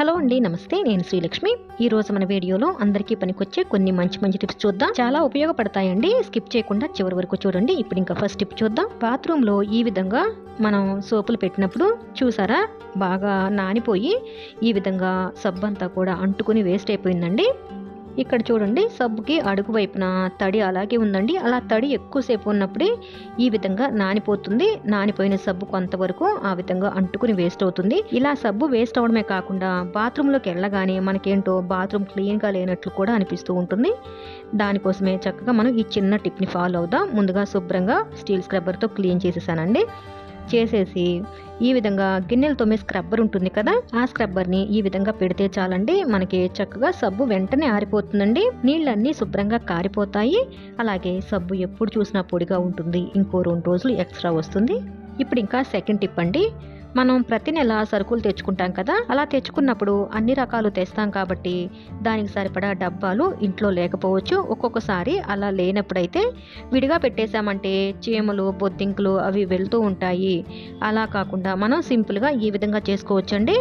Hello అండి నమస్తే నేను శ్రీలక్ష్మి. ఈ రోజు మన వీడియోలో అందరికీ పనికొచ్చే కొన్ని మంచి మంచి టిప్స్ చూద్దాం. చాలా ఉపయోగపడతాయండి. స్కిప్ చేయకుండా చివరి వరకు చూడండి. ఇప్పుడు ఇంకా ఫస్ట్ టిప్ చూద్దాం. బాత్రూమ్లో ఈ విధంగా మనం సోపులు పెట్టినప్పుడు చూసారా? బాగా నానిపోయి ఈ విధంగా సబ్బు అంతా కూడా అంటుకుని వేస్ట్ అయిపోయిందండి. ఇక్కడ చూడండి సబ్బుకి అడుగు వైపున తడి అలాగే ఉందండి. అలా తడి ఎక్కువసేపు ఉన్నప్పుడే ఈ విధంగా నానిపోతుంది. నానిపోయిన సబ్బు కొంతవరకు ఆ విధంగా అంటుకుని వేస్ట్ అవుతుంది. ఇలా సబ్బు వేస్ట్ అవడమే కాకుండా బాత్రూంలోకి వెళ్ళగానే మనకేంటో బాత్రూమ్ క్లీన్గా లేనట్లు కూడా అనిపిస్తూ ఉంటుంది. దానికోసమే చక్కగా మనం ఈ చిన్న టిప్ని ఫాలో అవుదాం. ముందుగా శుభ్రంగా స్టీల్ స్క్రబ్బర్తో క్లీన్ చేసేసానండి. చేసేసి ఈ విధంగా గిన్నెలు తోమే స్క్రబ్బర్ ఉంటుంది కదా ఆ స్క్రబ్బర్ని ఈ విధంగా పెడితే చాలండి. మనకి చక్కగా సబ్బు వెంటనే ఆరిపోతుందండి. నీళ్ళన్నీ శుభ్రంగా కారిపోతాయి. అలాగే సబ్బు ఎప్పుడు చూసినా పొడిగా ఉంటుంది. ఇంకో రెండు రోజులు ఎక్స్ట్రా వస్తుంది. ఇప్పుడు ఇంకా సెకండ్ టిప్ అండి. మనం ప్రతి నెల సరుకులు తెచ్చుకుంటాం కదా అలా తెచ్చుకున్నప్పుడు అన్ని రకాలు తెస్తాం కాబట్టి దానికి సరిపడా డబ్బాలు ఇంట్లో లేకపోవచ్చు. ఒక్కొక్కసారి అలా లేనప్పుడైతే విడిగా పెట్టేశామంటే చీమలు బొద్దింకులు అవి వెళ్తూ ఉంటాయి. అలా కాకుండా మనం సింపుల్గా ఈ విధంగా చేసుకోవచ్చండి.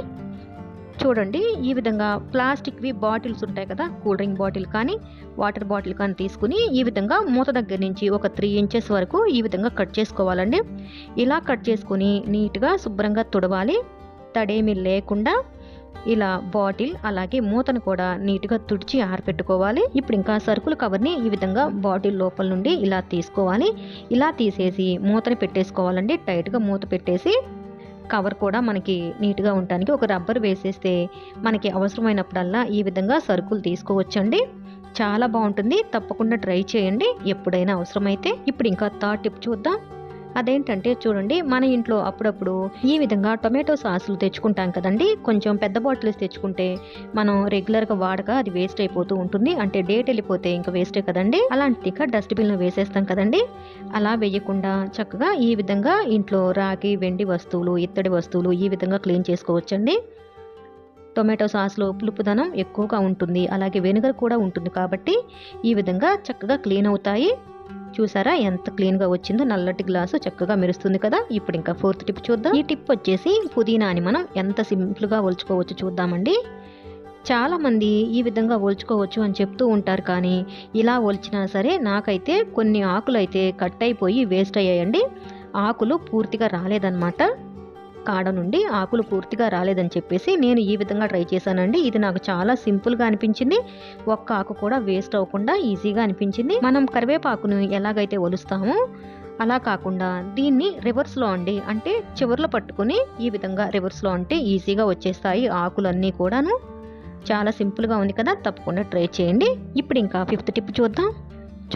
చూడండి ఈ విధంగా ప్లాస్టిక్వి బాటిల్స్ ఉంటాయి కదా కూల్ డ్రింక్ బాటిల్ కానీ వాటర్ బాటిల్ కానీ తీసుకుని ఈ విధంగా మూత దగ్గర నుంచి ఒక త్రీ ఇంచెస్ వరకు ఈ విధంగా కట్ చేసుకోవాలండి. ఇలా కట్ చేసుకుని నీట్గా శుభ్రంగా తుడవాలి. తడేమి లేకుండా ఇలా బాటిల్ అలాగే మూతను కూడా నీట్గా తుడిచి ఆరపెట్టుకోవాలి. ఇప్పుడు ఇంకా సరుకుల కవర్ని ఈ విధంగా బాటిల్ లోపల నుండి ఇలా తీసుకోవాలి. ఇలా తీసేసి మూతని పెట్టేసుకోవాలండి. టైట్గా మూత పెట్టేసి కవర్ కూడా మనకి నీట్గా ఉండటానికి ఒక రబ్బర్ వేసేస్తే మనకి అవసరమైనప్పుడల్లా ఈ విధంగా సరుకులు తీసుకోవచ్చండి. చాలా బాగుంటుంది. తప్పకుండా ట్రై చేయండి. ఎప్పుడైనా అవసరమైతే. ఇప్పుడు ఇంకా థర్డ్ టిప్ చూద్దాం. అదేంటంటే చూడండి మన ఇంట్లో అప్పుడప్పుడు ఈ విధంగా టొమాటో సాసులు తెచ్చుకుంటాం కదండి. కొంచెం పెద్ద బాటిల్స్ తెచ్చుకుంటే మనం రెగ్యులర్గా వాడక అది వేస్ట్ అయిపోతూ ఉంటుంది. అంటే డేట్ వెళ్ళిపోతే ఇంకా వేస్టే కదండి. అలాంటిది ఇంకా డస్ట్బిన్లో వేసేస్తాం కదండి. అలా వేయకుండా చక్కగా ఈ విధంగా ఇంట్లో రాగి వెండి వస్తువులు ఇత్తడి వస్తువులు ఈ విధంగా క్లీన్ చేసుకోవచ్చండి. టొమాటో సాస్లో పులుపుదనం ఎక్కువగా ఉంటుంది. అలాగే వెనుగర్ కూడా ఉంటుంది కాబట్టి ఈ విధంగా చక్కగా క్లీన్ అవుతాయి. చూసారా? ఎంత క్లీన్గా వచ్చిందో నల్లటి గ్లాసు చక్కగా మెరుస్తుంది కదా? ఇప్పుడు ఇంకా ఫోర్త్ టిప్ చూద్దాం. ఈ టిప్ వచ్చేసి పుదీనాని మనం ఎంత సింపుల్గా ఒలుచుకోవచ్చు చూద్దామండి. చాలామంది ఈ విధంగా ఒలుచుకోవచ్చు అని చెప్తూ ఉంటారు కానీ ఇలా ఒలిచినా సరే నాకైతే కొన్ని ఆకులు అయితే కట్ అయిపోయి వేస్ట్ అయ్యాయండి. ఆకులు పూర్తిగా రాలేదన్నమాట. కాడ నుండి ఆకులు పూర్తిగా రాలేదని చెప్పేసి నేను ఈ విధంగా ట్రై చేశానండి. ఇది నాకు చాలా సింపుల్గా అనిపించింది. ఒక్క ఆకు కూడా వేస్ట్ అవ్వకుండా ఈజీగా అనిపించింది. మనం కరివేపాకును ఎలాగైతే ఒలుస్తామో అలా కాకుండా దీన్ని రివర్స్లో అండి. అంటే చివర్లో పట్టుకుని ఈ విధంగా రివర్స్లో అంటే ఈజీగా వచ్చేస్తాయి ఆకులన్నీ కూడాను. చాలా సింపుల్గా ఉంది కదా తప్పకుండా ట్రై చేయండి. ఇప్పుడు ఇంకా ఫిఫ్త్ టిప్ చూద్దాం.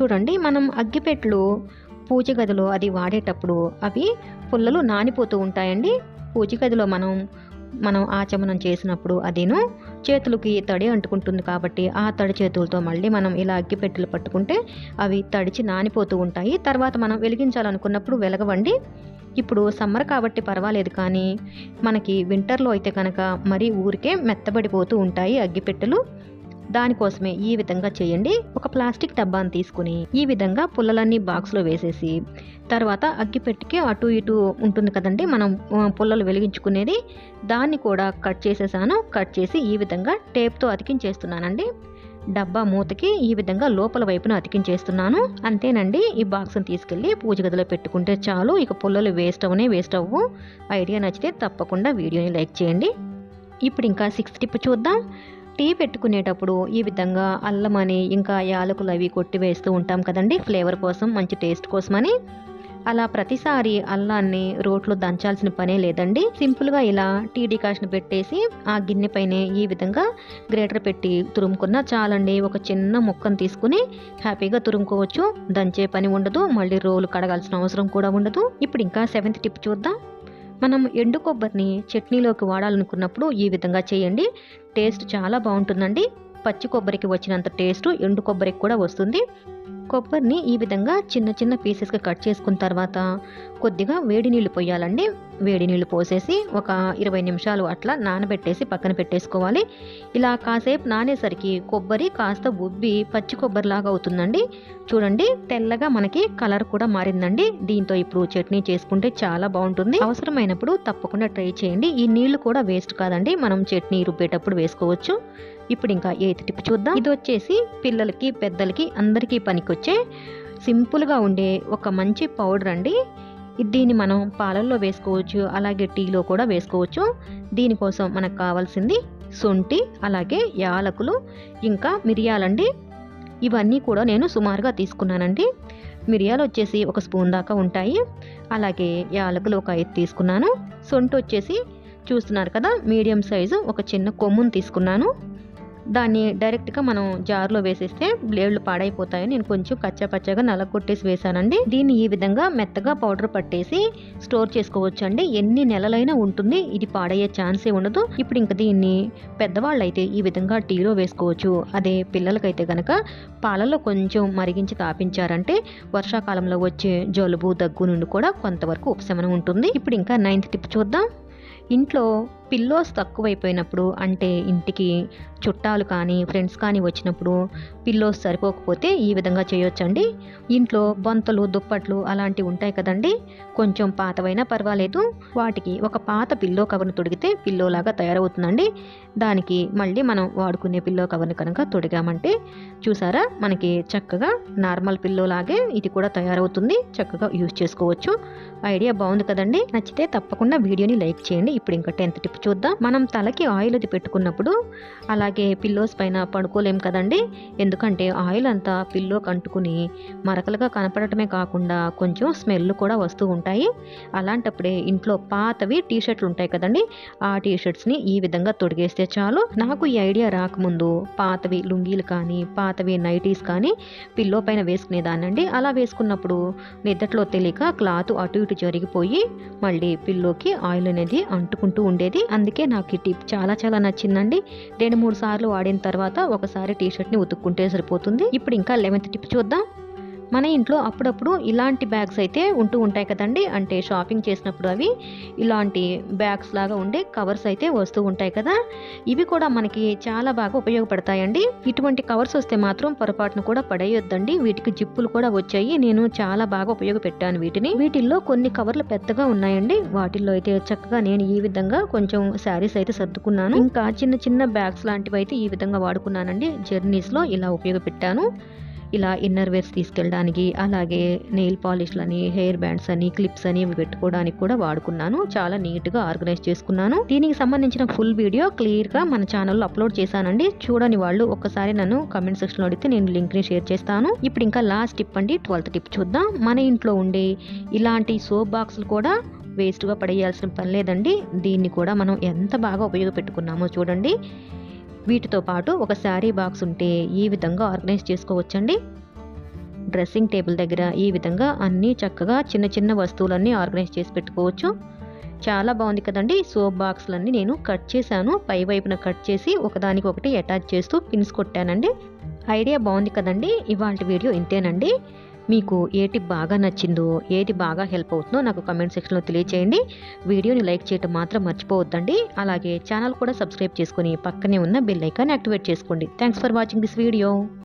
చూడండి మనం అగ్గిపెట్లు పూజ గదిలో అది వాడేటప్పుడు అవి పుల్లలు నానిపోతూ ఉంటాయండి. పూజ గదిలో మనం మనం ఆచమనం చేసినప్పుడు అదేను చేతులకి తడి అంటుకుంటుంది కాబట్టి ఆ తడి చేతులతో మళ్ళీ మనం ఇలా అగ్గిపెట్టెలు పట్టుకుంటే అవి తడిచి నానిపోతూ ఉంటాయి. తర్వాత మనం వెలిగించాలనుకున్నప్పుడు వెలగవండి. ఇప్పుడు సమ్మర్ కాబట్టి పర్వాలేదు కానీ మనకి వింటర్లో అయితే కనుక మరీ ఊరికే మెత్తబడిపోతూ ఉంటాయి అగ్గిపెట్టెలు దానికోసమే ఈ విధంగా చేయండి. ఒక ప్లాస్టిక్ డబ్బాని తీసుకుని ఈ విధంగా పుల్లలన్నీ బాక్స్లో వేసేసి తర్వాత అగ్గిపెట్టికి అటు ఇటు ఉంటుంది కదండి మనం పుల్లలు వెలిగించుకునేది. దాన్ని కూడా కట్ చేసేసాను. కట్ చేసి ఈ విధంగా టేప్తో అతికించేస్తున్నానండి. డబ్బా మూతకి ఈ విధంగా లోపల వైపున అతికించేస్తున్నాను. అంతేనండి ఈ బాక్స్ని తీసుకెళ్ళి పూజ గదిలో పెట్టుకుంటే చాలు. ఇక పుల్లలు వేస్ట్ అవనే వేస్ట్ అవ్వు. ఐడియా నచ్చితే తప్పకుండా వీడియోని లైక్ చేయండి. ఇప్పుడు ఇంకా సిక్స్త్ టిప్ చూద్దాం. టీ పెట్టుకునేటప్పుడు ఈ విధంగా అల్లం అని ఇంకా యాలకులు అవి కొట్టి వేస్తూ ఉంటాం కదండి ఫ్లేవర్ కోసం మంచి టేస్ట్ కోసమని. అలా ప్రతిసారి అల్లాన్ని రోట్లో దంచాల్సిన పనే లేదండి. సింపుల్గా ఇలా టీ డికాషన్ పెట్టేసి ఆ గిన్నె పైనే ఈ విధంగా గ్రేటర్ పెట్టి తురుముకున్న చాలండి. ఒక చిన్న ముక్కను తీసుకుని హ్యాపీగా తురుముకోవచ్చు. దంచే పని ఉండదు. మళ్ళీ రోలు కడగాల్సిన అవసరం కూడా ఉండదు. ఇప్పుడు ఇంకా సెవెంత్ టిప్ చూద్దాం. మనం ఎండు కొబ్బరిని చట్నీలోకి వాడాలనుకున్నప్పుడు ఈ విధంగా చేయండి. టేస్ట్ చాలా బాగుంటుందండి. పచ్చి కొబ్బరికి వచ్చినంత టేస్ట్ ఎండు కొబ్బరికి కూడా వస్తుంది. కొబ్బరిని ఈ విధంగా చిన్న చిన్న పీసెస్గా కట్ చేసుకున్న తర్వాత కొద్దిగా వేడి నీళ్ళు పోయాలండి. వేడి నీళ్ళు పోసేసి ఒక ఇరవై నిమిషాలు అట్లా నానబెట్టేసి పక్కన పెట్టేసుకోవాలి. ఇలా కాసేపు నానేసరికి కొబ్బరి కాస్త ఉబ్బి పచ్చి కొబ్బరిలాగా అవుతుందండి. చూడండి తెల్లగా మనకి కలర్ కూడా మారిందండి. దీంతో ఇప్పుడు చట్నీ చేసుకుంటే చాలా బాగుంటుంది. అవసరమైనప్పుడు తప్పకుండా ట్రై చేయండి. ఈ నీళ్ళు కూడా వేస్ట్ కాదండి. మనం చట్నీ రుబ్బేటప్పుడు వేసుకోవచ్చు. ఇప్పుడు ఇంకా ఎయిత్ టిప్ చూద్దాం? ఇది వచ్చేసి పిల్లలకి పెద్దలకి అందరికీ పనికొచ్చే సింపుల్గా ఉండే ఒక మంచి పౌడర్ అండి. దీన్ని మనం పాలల్లో వేసుకోవచ్చు అలాగే టీలో కూడా వేసుకోవచ్చు. దీనికోసం మనకు కావాల్సింది శొంఠి అలాగే యాలకులు ఇంకా మిరియాలండి ఇవన్నీ కూడా నేను సుమారుగా తీసుకున్నానండి. మిరియాలు వచ్చేసి ఒక స్పూన్ దాకా ఉంటాయి. అలాగే యాలకులు ఒక ఐదు తీసుకున్నాను. సొంట వచ్చేసి చూస్తున్నారు కదా మీడియం సైజు ఒక చిన్న కొమ్మును తీసుకున్నాను. దాన్ని డైరెక్ట్గా మనం జార్లో వేసేస్తే బ్లేడ్లు పాడైపోతాయని నేను కొంచెం కచ్చా పచ్చగా నలగొట్టేసి వేసానండి. దీన్ని ఈ విధంగా మెత్తగా పౌడర్ పట్టేసి స్టోర్ చేసుకోవచ్చు అండి ఎన్ని నెలలైనా ఉంటుంది. ఇది పాడయ్యే ఛాన్సే ఉండదు. ఇప్పుడు ఇంకా దీన్ని పెద్దవాళ్ళు అయితే ఈ విధంగా టీలో వేసుకోవచ్చు. అదే పిల్లలకైతే కనుక పాలలో కొంచెం మరిగించి తాపించారంటే వర్షాకాలంలో వచ్చే జలుబు దగ్గు నుండి కూడా కొంతవరకు ఉపశమనం ఉంటుంది. ఇప్పుడు ఇంకా నైన్త్ టిప్ చూద్దాం. ఇంట్లో పిల్లోస్ తక్కువైపోయినప్పుడు అంటే ఇంటికి చుట్టాలు కానీ ఫ్రెండ్స్ కానీ వచ్చినప్పుడు పిల్లోస్ సరిపోకపోతే ఈ విధంగా చేయొచ్చండి. ఇంట్లో బొంతలు దుప్పట్లు అలాంటివి ఉంటాయి కదండి. కొంచెం పాతవైనా పర్వాలేదు. వాటికి ఒక పాత పిల్లో కవర్ని తొడిగితే పిల్లోలాగా తయారవుతుందండి. దానికి మళ్ళీ మనం వాడుకునే పిల్లో కవర్ని కనుక తొడిగామంటే చూసారా? మనకి చక్కగా నార్మల్ పిల్లోలాగే ఇది కూడా తయారవుతుంది. చక్కగా యూజ్ చేసుకోవచ్చు. ఐడియా బాగుంది కదండి. నచ్చితే తప్పకుండా వీడియోని లైక్ చేయండి. ఇప్పుడు ఇంకా టెన్త్ టిప్ చూద్దాం. మనం తలకి ఆయిల్ అది పెట్టుకున్నప్పుడు అలాగే పిల్లోస్ పైన పడుకోలేం కదండి? ఎందుకంటే ఆయిల్ అంతా పిల్లోకి అంటుకుని మరకలుగా కనపడటమే కాకుండా కొంచెం స్మెల్ కూడా వస్తూ ఉంటాయి. అలాంటప్పుడే ఇంట్లో పాతవి టీ షర్ట్లు ఉంటాయి కదండి? ఆ టీ షర్ట్స్ని ఈ విధంగా తొడిగేస్తే చాలు. నాకు ఈ ఐడియా రాకముందు పాతవి లుంగీలు కానీ పాతవి నైటీస్ కానీ పిల్లో పైన వేసుకునేదానండి అలా వేసుకున్నప్పుడు నిద్దట్లో తెలియక క్లాత్ అటు ఇటు జరిగిపోయి మళ్ళీ పిల్లోకి ఆయిల్ అనేది అంటుకుంటూ ఉండేది. అందుకే నాకు ఈ టిప్ చాలా చాలా నచ్చిందండి. రెండు మూడు సార్లు వాడిన తర్వాత ఒకసారి టీ షర్ట్ని ఉతుక్కుంటే సరిపోతుంది. ఇప్పుడు ఇంకా లెవెన్త్ టిప్ చూద్దాం. మన ఇంట్లో అప్పుడప్పుడు ఇలాంటి బ్యాగ్స్ అయితే ఉంటూ ఉంటాయి కదండి. అంటే షాపింగ్ చేసినప్పుడు అవి ఇలాంటి బ్యాగ్స్ లాగా ఉండే కవర్స్ అయితే వస్తూ ఉంటాయి కదా. ఇవి కూడా మనకి చాలా బాగా ఉపయోగపడతాయండి. ఇటువంటి కవర్స్ వస్తే మాత్రం పొరపాటును కూడా పడేయొద్దండి. వీటికి జిప్పులు కూడా వచ్చాయి. నేను చాలా బాగా ఉపయోగపెట్టాను వీటిని. వీటిల్లో కొన్ని కవర్లు పెద్దగా ఉన్నాయండి. వాటిల్లో అయితే చక్కగా నేను ఈ విధంగా కొంచెం శారీస్ అయితే సర్దుకున్నాను. ఇంకా చిన్న చిన్న బ్యాగ్స్ లాంటివి అయితే ఈ విధంగా వాడుకున్నానండి. జర్నీస్లో ఇలా ఉపయోగపెట్టాను. ఇలా ఇన్నర్ వేర్స్ తీసుకెళ్ళడానికి అలాగే నెయిల్ పాలిష్లని హెయిర్ బ్యాండ్స్ అని క్లిప్స్ అని ఇవి పెట్టుకోవడానికి కూడా వాడుకున్నాను. చాలా నీట్గా ఆర్గనైజ్ చేసుకున్నాను. దీనికి సంబంధించిన ఫుల్ వీడియో క్లియర్గా మన ఛానల్లో అప్లోడ్ చేశానండి. చూడని వాళ్ళు ఒక్కసారి నన్ను కమెంట్ సెక్షన్లో అడిగితే నేను లింక్ని షేర్ చేస్తాను. ఇప్పుడు ఇంకా లాస్ట్ టిప్ అండి ట్వెల్త్ టిప్ చూద్దాం. మన ఇంట్లో ఉండే ఇలాంటి సోప్ బాక్సులు కూడా వేస్ట్గా పడేయాల్సిన పని లేదండి. దీన్ని కూడా మనం ఎంత బాగా ఉపయోగపెట్టుకున్నామో చూడండి. వీటితో పాటు ఒక శారీ బాక్స్ ఉంటే ఈ విధంగా ఆర్గనైజ్ చేసుకోవచ్చండి. డ్రెస్సింగ్ టేబుల్ దగ్గర ఈ విధంగా అన్నీ చక్కగా చిన్న చిన్న వస్తువులన్నీ ఆర్గనైజ్ చేసి పెట్టుకోవచ్చు. చాలా బాగుంది కదండి. సోప్ బాక్స్లన్నీ నేను కట్ చేశాను. పై వైపున కట్ చేసి ఒకదానికి ఒకటి అటాచ్ చేస్తూ పిన్స్ కొట్టానండి. ఐడియా బాగుంది కదండి. ఇవాళ వీడియో ఇంతేనండి. మీకు ఏటి బాగా నచ్చిందో ఏది బాగా హెల్ప్ అవుతుందో నాకు కమెంట్ సెక్షన్లో తెలియచేయండి. వీడియోని లైక్ చేయటం మాత్రం మర్చిపోవద్దండి. అలాగే ఛానల్ కూడా సబ్స్క్రైబ్ చేసుకొని పక్కనే ఉన్న బెల్ ఐకాన్ యాక్టివేట్ చేసుకోండి. Thanks for watching this video